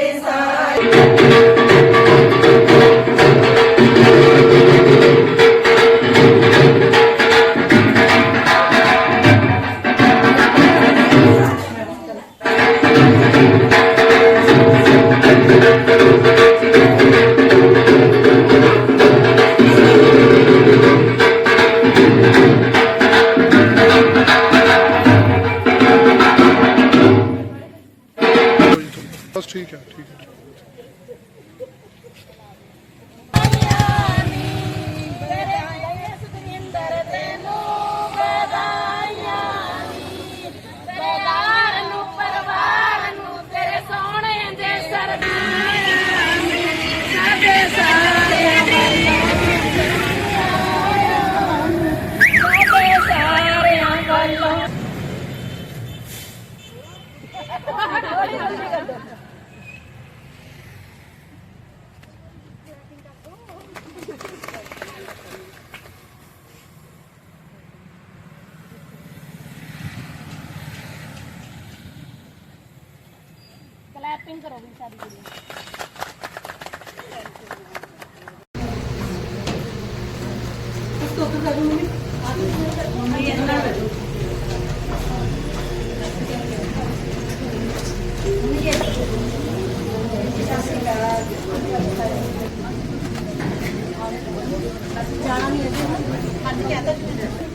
inside. ਠੀਕ ਹੈ ਠੀਕ ਸ਼ਾਪਿੰਗ ਕਰੋ ਵੀ ਸਾਰੀ ਕੁੜੀ। ਮੋਲੇ ਵਾਲੇ ਪਿੱਛੇ ਆ ਤੋਂ ਬਈ ਬੈਠ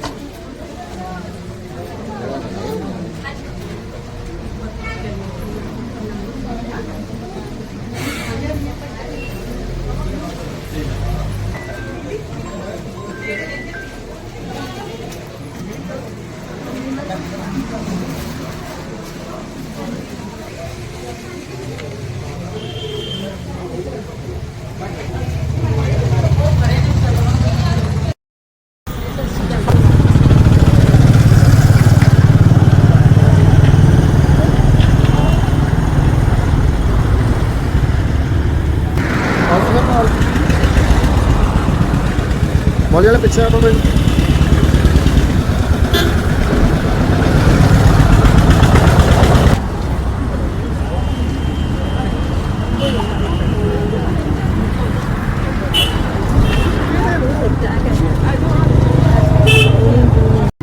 Molly la pechera, por favor.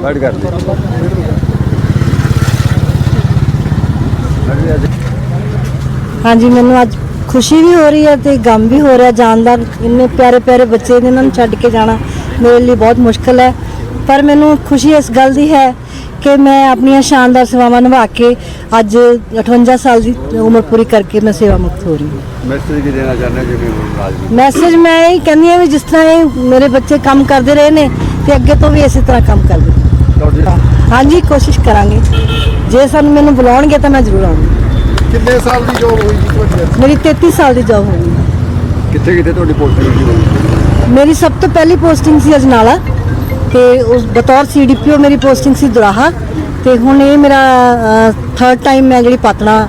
ਲੈ ਅਰੇ ਅੱਜ ਹਾਂਜੀ ਮੈਨੂੰ ਅੱਜ ਖੁਸ਼ੀ ਵੀ ਹੋ ਰਹੀ ਹੈ ਤੇ ਗਮ ਵੀ ਹੋ ਰਿਹਾ ਜਾਣ ਦਾ। ਇੰਨੇ ਪਿਆਰੇ ਪਿਆਰੇ ਬੱਚੇ ਨੇ ਇਹਨਾਂ ਨੂੰ ਛੱਡ ਕੇ ਜਾਣਾ ਮੇਰੇ ਲਈ ਬਹੁਤ ਮੁਸ਼ਕਲ ਹੈ। ਪਰ ਮੈਨੂੰ ਖੁਸ਼ੀ ਇਸ ਗੱਲ ਦੀ ਹੈ ਕਿ ਮੈਂ ਆਪਣੀਆਂ ਸ਼ਾਨਦਾਰ ਸੇਵਾਵਾਂ ਨਿਭਾ ਕੇ ਅੱਜ 58 ਸਾਲ ਦੀ ਉਮਰ ਪੂਰੀ ਕਰਕੇ ਮੈਂ ਸੇਵਾ ਮੁਕਤ ਹੋ ਰਹੀ ਹਾਂ। ਮੈਸੇਜ ਕੀ ਦੇਣਾ ਚਾਹੁੰਦੇ ਜਿਵੇਂ ਹੁਣ ਰਾਜਵੀਰ ਮੈਸੇਜ ਮੈਂ ਇਹ ਕਹਿੰਦੀ ਹਾਂ ਵੀ ਜਿਸ ਤਰ੍ਹਾਂ ਇਹ ਮੇਰੇ ਬੱਚੇ ਕੰਮ ਕਰਦੇ ਰਹੇ ਨੇ ਤੇ ਅੱਗੇ ਤੋਂ ਵੀ ਇਸੇ ਤਰ੍ਹਾਂ ਕੰਮ ਕਰਦੇ ਤੁਹਾਡੇ ਹਾਂਜੀ ਕੋਸ਼ਿਸ਼ ਕਰਾਂਗੇ। ਜੇ ਸਾਨੂੰ ਮੈਨੂੰ ਬੁਲਾਉਣਗੇ ਤਾਂ ਮੈਂ ਜ਼ਰੂਰ ਆਉਂਗੀ ਕਿੰਨੇ ਸਾਲ ਦੀ ਜੋਬ ਹੋਈ ਜੀ ਤੁਹਾਡੀ ਮੇਰੀ 33 ਸਾਲ ਦੀ ਜੌਬ ਹੋ ਗਈ। ਕਿੱਥੇ ਕਿੱਥੇ ਤੁਹਾਡੀ ਪੋਸਟਿੰਗ ਹੋਈ ਮੇਰੀ ਸਭ ਤੋਂ ਪਹਿਲੀ ਪੋਸਟਿੰਗ ਸੀ ਅਜਨਾਲਾ ਤੇ ਉਸ ਬਤੌਰ ਸੀਡੀਪੀਓ ਮੇਰੀ ਪੋਸਟਿੰਗ ਸੀ ਦੁਰਾਹਾ ਤੇ ਹੁਣ ਇਹ ਮੇਰਾ ਥਰਡ ਟਾਈਮ ਮੈਂ ਜਿਹੜੀ ਪਾਤਣਾ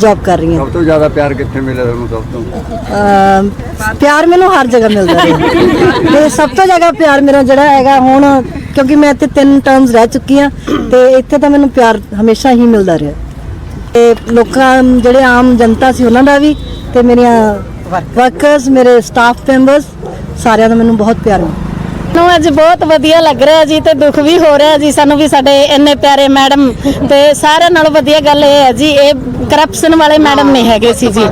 ਜੌਬ ਕਰ ਰਹੀ ਹਾਂ। ਸਭ ਤੋਂ ਜ਼ਿਆਦਾ ਪਿਆਰ ਕਿੱਥੇ ਮਿਲਿਆ ਤੁਹਾਨੂੰ ਸਭ ਤੋਂ? ਪਿਆਰ ਮੈਨੂੰ ਹਰ ਜਗ੍ਹਾ ਮਿਲਦਾ ਹੈ। ਤੇ ਸਭ ਤੋਂ ਜ਼ਿਆਦਾ ਪਿਆਰ ਮੇਰਾ ਜਿਹੜਾ ਹੈਗਾ ਹੁਣ ਕਿਉਂਕਿ ਮੈਂ ਇੱਥੇ ਤਿੰਨ ਟਰਮਸ ਰਹਿ ਚੁੱਕੀ ਹਾਂ ਤੇ ਇੱਥੇ ਤਾਂ ਮੈਨੂੰ ਪਿਆਰ ਹਮੇਸ਼ਾ ਹੀ ਮਿਲਦਾ ਰਿਹਾ। ਤੇ ਲੋਕਾਂ, ਜਿਹੜੇ ਆਮ ਜਨਤਾ ਸੀ ਉਹਨਾਂ ਦਾ ਵੀ ਤੇ ਮੇਰੀਆਂ ਵਰਕਰਸ ਮੇਰੇ ਸਟਾਫ ਮੈਂਬਰਸ ਸਾਰਿਆਂ ਦਾ ਮੈਨੂੰ ਬਹੁਤ ਪਿਆਰ ਮਿਲਿਆ। ਨੂੰ ਅੱਜ ਬਹੁਤ ਵਧੀਆ ਲੱਗ ਰਿਹਾ ਜੀ ਤੇ ਦੁੱਖ ਵੀ ਹੋ ਰਿਹਾ ਜੀ, ਸਾਨੂੰ ਵੀ ਸਾਡੇ ਇੰਨੇ ਪਿਆਰੇ ਮੈਡਮ ਤੇ ਸਾਰਿਆਂ ਨਾਲੋਂ ਵਧੀਆ ਗੱਲ ਇਹ ਹੈ ਜੀ, ਇਹ ਕਰਪਸ਼ਨ ਵਾਲੇ ਮੈਡਮ ਨਹੀਂ ਹੈਗੇ ਸੀ ਜੀ।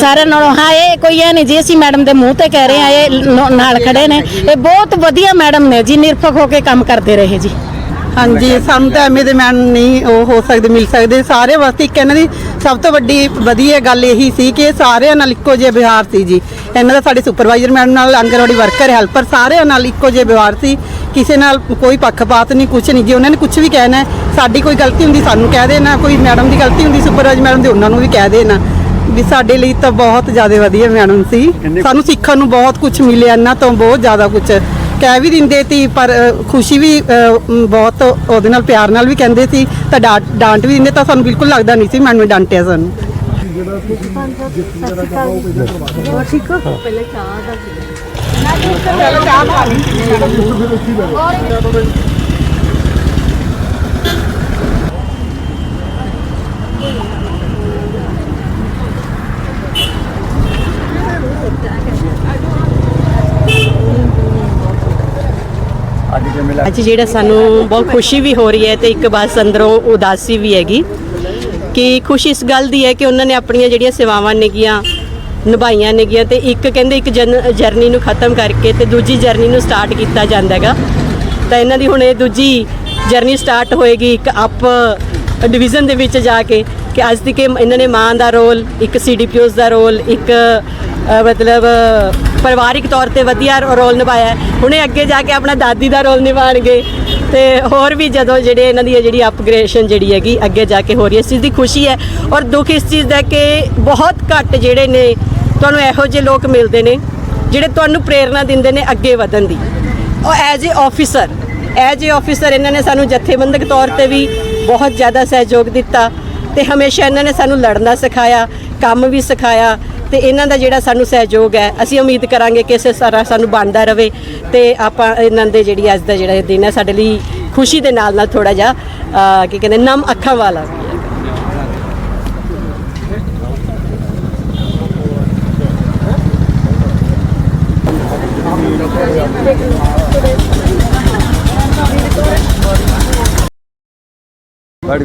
ਸਾਰਿਆਂ ਨਾਲੋਂ, ਹਾਂ, ਇਹ ਕੋਈ ਇਹ ਨਹੀਂ ਜੀ, ਅਸੀਂ ਮੈਡਮ ਦੇ ਮੂੰਹ ਤੇ ਕਹਿ ਰਹੇ ਹਾਂ, ਇਹ ਨਾਲ ਖੜੇ ਨੇ। ਇਹ ਬਹੁਤ ਵਧੀਆ ਮੈਡਮ ਨੇ ਜੀ, ਨਿਰਪੱਖ ਹੋ ਕੇ ਕੰਮ ਕਰਦੇ ਰਹੇ ਜੀ। ਹਾਂਜੀ ਸਾਨੂੰ ਤਾਂ ਐਵੇਂ ਦੇ ਮੈਨ ਨਹੀਂ ਉਹ ਹੋ ਸਕਦੇ ਮਿਲ ਸਕਦੇ। ਸਾਰੇ ਵਾਸਤੇ ਇੱਕ ਇਹਨਾਂ ਦੀ ਸਭ ਤੋਂ ਵੱਡੀ ਵਧੀਆ ਗੱਲ ਇਹੀ ਸੀ ਕਿ ਇਹ ਸਾਰਿਆਂ ਨਾਲ ਇੱਕੋ ਜਿਹਾ ਵਿਵਹਾਰ ਸੀ ਜੀ। ਇਹਨਾਂ ਦਾ ਸਾਡੇ ਸੁਪਰਵਾਈਜ਼ਰ ਮੈਡਮ ਨਾਲ ਆਂਗਣਵਾੜੀ ਵਰਕਰ ਹੈਲਪਰ ਸਾਰਿਆਂ ਨਾਲ ਇੱਕੋ ਜਿਹਾ ਵਿਵਹਾਰ ਸੀ। ਕਿਸੇ ਨਾਲ ਕੋਈ ਪੱਖਪਾਤ ਨਹੀਂ ਕੁਝ ਨਹੀਂ। ਜੀ ਉਹਨਾਂ ਨੇ ਕੁਝ ਵੀ ਕਹਿਣਾ ਸਾਡੀ ਕੋਈ ਗਲਤੀ ਹੁੰਦੀ ਸਾਨੂੰ ਕਹਿ ਦੇਣਾ। ਕੋਈ ਮੈਡਮ ਦੀ ਗਲਤੀ ਹੁੰਦੀ ਸੁਪਰਵਾਈਜ਼ਰ ਮੈਡਮ ਦੀ ਉਹਨਾਂ ਨੂੰ ਵੀ ਕਹਿ ਦੇਣਾ। ਵੀ ਸਾਡੇ ਲਈ ਤਾਂ ਬਹੁਤ ਜ਼ਿਆਦਾ ਵਧੀਆ ਮੈਡਮ ਸੀ। ਸਾਨੂੰ ਸਿੱਖਣ ਨੂੰ ਬਹੁਤ ਕੁਝ ਮਿਲਿਆ ਇਹਨਾਂ ਤੋਂ ਬਹੁਤ ਜ਼ਿਆਦਾ ਕੁਝ ਕਹਿ ਵੀ ਦਿੰਦੇ ਸੀ ਪਰ ਅ, ਖੁਸ਼ੀ ਵੀ ਅ, ਮ, ਬਹੁਤ ਉਹਦੇ ਨਾਲ ਪਿਆਰ ਨਾਲ ਵੀ ਕਹਿੰਦੇ ਸੀ। ਤਾਂ ਡਾਂਟ ਡਾਂਟ ਵੀ ਦਿੰਦੇ ਤਾਂ ਸਾਨੂੰ ਬਿਲਕੁਲ ਲੱਗਦਾ ਨਹੀਂ ਸੀ ਮੈਨੂੰ ਡਾਂਟਿਆ ਸਾਨੂੰ। ਠੀਕ ਅੱਜ ਜਿਹੜਾ ਸਾਨੂੰ ਬਹੁਤ ਖੁਸ਼ੀ ਵੀ ਹੋ ਰਹੀ ਹੈ ਤੇ ਇੱਕ ਬਸ ਅੰਦਰੋਂ ਉਦਾਸੀ ਵੀ ਹੈਗੀ ਕਿ ਖੁਸ਼ੀ ਇਸ ਗੱਲ ਦੀ ਹੈ ਕਿ ਉਹਨਾਂ ਨੇ ਆਪਣੀਆਂ ਜਿਹੜੀਆਂ ਸੇਵਾਵਾਂ ਨੇਗੀਆਂ, ਨਿਭਾਈਆਂ ਨੇਗੀਆਂ ਤੇ ਇੱਕ ਕਹਿੰਦੇ ਇੱਕ ਜਰਨੀ ਨੂੰ ਖਤਮ ਕਰਕੇ ਤੇ ਦੂਜੀ ਜਰਨੀ ਨੂੰ ਸਟਾਰਟ ਕੀਤਾ ਜਾਂਦਾ ਹੈਗਾ। ਤਾਂ ਇਹਨਾਂ ਦੀ ਹੁਣ ਇਹ ਦੂਜੀ ਜਰਨੀ ਸਟਾਰਟ ਹੋਏਗੀ ਇੱਕ ਅਪ ਡਿਵੀਜ਼ਨ ਦੇ ਵਿੱਚ ਜਾ ਕੇ ਕਿ ਅੱਜ ਤੱਕ ਇਹ- ਇਹਨਾਂ ਨੇ ਮਾਂ ਦਾ ਰੋਲ, ਇੱਕ ਸੀਡੀਪੀਓਸ ਦਾ ਰੋਲ, ਇੱਕ ਮਤਲਬ ਪਰਿਵਾਰਿਕ ਤੌਰ ਤੇ ਵਧੀਆ ਰੋਲ ਨਿਭਾਇਆ ਹੁਣੇ ਅੱਗੇ ਜਾ ਕੇ ਆਪਣਾ ਦਾਦੀ ਦਾ ਰੋਲ ਨਿਭਾਣਗੇ ਤੇ ਹੋਰ ਵੀ ਜਦੋਂ ਜਿਹੜੇ ਇਹਨਾਂ ਦੀ ਇਹ ਜਿਹੜੀ ਅਪਗ੍ਰੇਸ਼ਨ ਜਿਹੜੀ ਹੈਗੀ, ਅੱਗੇ ਜਾ ਕੇ ਹੋ ਰਹੀ ਹੈ, ਇਸ ਚੀਜ਼ ਦੀ ਖੁਸ਼ੀ ਹੈ। ਔਰ ਦੁੱਖ ਇਸ ਚੀਜ਼ ਦਾ ਕਿ ਬਹੁਤ ਘੱਟ ਜਿਹੜੇ ਨੇ, ਤੁਹਾਨੂੰ ਇਹੋ ਜਿਹੇ ਲੋਕ ਮਿਲਦੇ ਨੇ, ਜਿਹੜੇ ਤੁਹਾਨੂੰ ਪ੍ਰੇਰਣਾ ਦਿੰਦੇ ਨੇ ਅੱਗੇ ਵਧਣ ਦੀ। ਔਰ as a officer as a officer ਇਹਨਾਂ ਨੇ ਸਾਨੂੰ ਜਥੇਬੰਦਕ ਤੌਰ ਤੇ ਵੀ ਬਹੁਤ ਜ਼ਿਆਦਾ ਸਹਿਯੋਗ ਦਿੱਤਾ ਤੇ ਹਮੇਸ਼ਾ ਇਹਨਾਂ ਨੇ ਸਾਨੂੰ ਲੜਨਾ ਸਿਖਾਇਆ, ਕੰਮ ਵੀ ਸਿਖਾਇਆ। ਤੇ ਇਹਨਾਂ ਦਾ ਜਿਹੜਾ ਸਾਨੂੰ ਸਹਿਯੋਗ ਹੈ, ਅਸੀਂ ਉਮੀਦ ਕਰਾਂਗੇ ਕਿ ਇਸੇ ਸਾਰਾ ਸਾਨੂੰ ਬਣਦਾ ਰਹੇ ਤੇ ਆਪਾਂ ਇਹਨਾਂ ਦੇ ਜਿਹੜੀ ਅੱਜ ਦਾ ਜਿਹੜਾ ਦਿਨ ਹੈ, ਸਾਡੇ ਲਈ ਖੁਸ਼ੀ ਦੇ ਨਾਲ ਨਾਲ ਥੋੜਾ ਜਿਹਾ ਕੀ ਕਹਿੰਦੇ, ਨਮ ਅੱਖਾਂ ਵਾਲਾ बैठ